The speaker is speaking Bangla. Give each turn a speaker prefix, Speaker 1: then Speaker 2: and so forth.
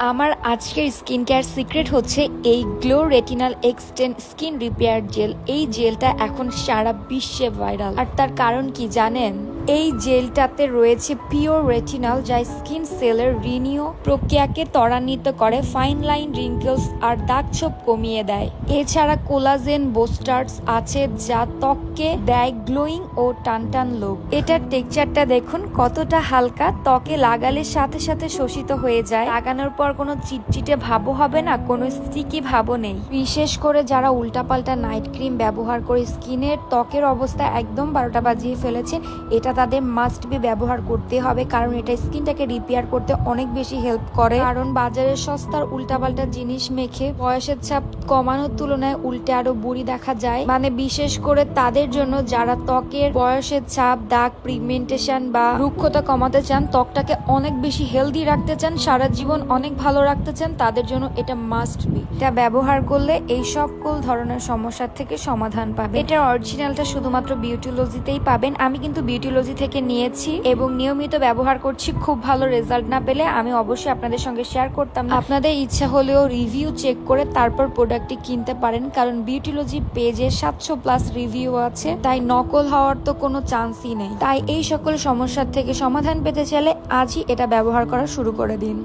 Speaker 1: আমার আজকের স্কিন কেয়ার সিক্রেট হচ্ছে এই glow retinal এক্সটেন skin repair gel. এই জেলটা এখন সারা বিশ্বে ভাইরাল। আর তার কারণ কি জানেন? এই জেলটাতে রয়েছে পিওর রেটিনাল যা স্কিন সেলের রিনিও প্রক্রিয়াকে ত্বরান্বিত করে ফাইন লাইন রিঙ্কেলস আর দাগ ছোপ কমিয়ে দেয়। এছাড়া কোলাজেন বোস্টার্স আছে যা ত্বককে দেয় গ্লোয়িং ও টানটান লোক এটার টেক্সচারটা দেখুন, কতটা হালকা, ত্বকে লাগালে সাথে সাথে শোষিত হয়ে যায়। লাগানোর পর কোনো চিটচিটে ভাবও হবে না, কোনো স্টিকি ভাবও নেই। বিশেষ করে যারা উল্টাপাল্টা নাইট ক্রিম ব্যবহার করে স্কিনের ত্বকের অবস্থা একদম বারোটা বাজিয়ে ফেলেছে, এটা তাদের মাস্ট বি ব্যবহার করতে হবে, কারণ এটা স্কিনটাকে রিপেয়ার করতে অনেক বেশি হেল্প করে। কারণ বাজারে সস্তার উল্টাপাল্টা জিনিস মেখে বয়সের ছাপ কমানোর তুলনায় উল্টে আরও বুড়ি দেখা যায়। মানে বিশেষ করে তাদের জন্য যারা ত্বকের বয়সের ছাপ, দাগ পিগমেন্টেশন বা রুক্ষতা কমাতে চান, ত্বকটাকে অনেক বেশি হেলদি রাখতে চান, সারা জীবন অনেক ভালো রাখতে চান, তাদের জন্য এটা মাস্ট বি এটা ব্যবহার করলে এই সকল ধরনের সমস্যার থেকে সমাধান পাবে এটার অরিজিনালটা শুধুমাত্র বিউটিলজিতেই পাবেন। আমি কিন্তু বিউটিলজি থেকে নিয়েছি এবং নিয়মিত ব্যবহার করছি, খুব ভালো রেজাল্ট না পেলে আমি অবশ্যই আপনাদের সঙ্গে শেয়ার করতাম। আপনাদের ইচ্ছা হলেও রিভিউ চেক করে তারপর প্রোডাক্টটি কিনতে পারেন, কারণ বিউটিলজি পেজে সাতশো প্লাস রিভিউ আছে, তাই নকল হওয়ার তো কোনো চান্সই নেই তাই এই সকল সমস্যার থেকে সমাধান পেতে চাইলে আজই এটা ব্যবহার করা শুরু করে দিন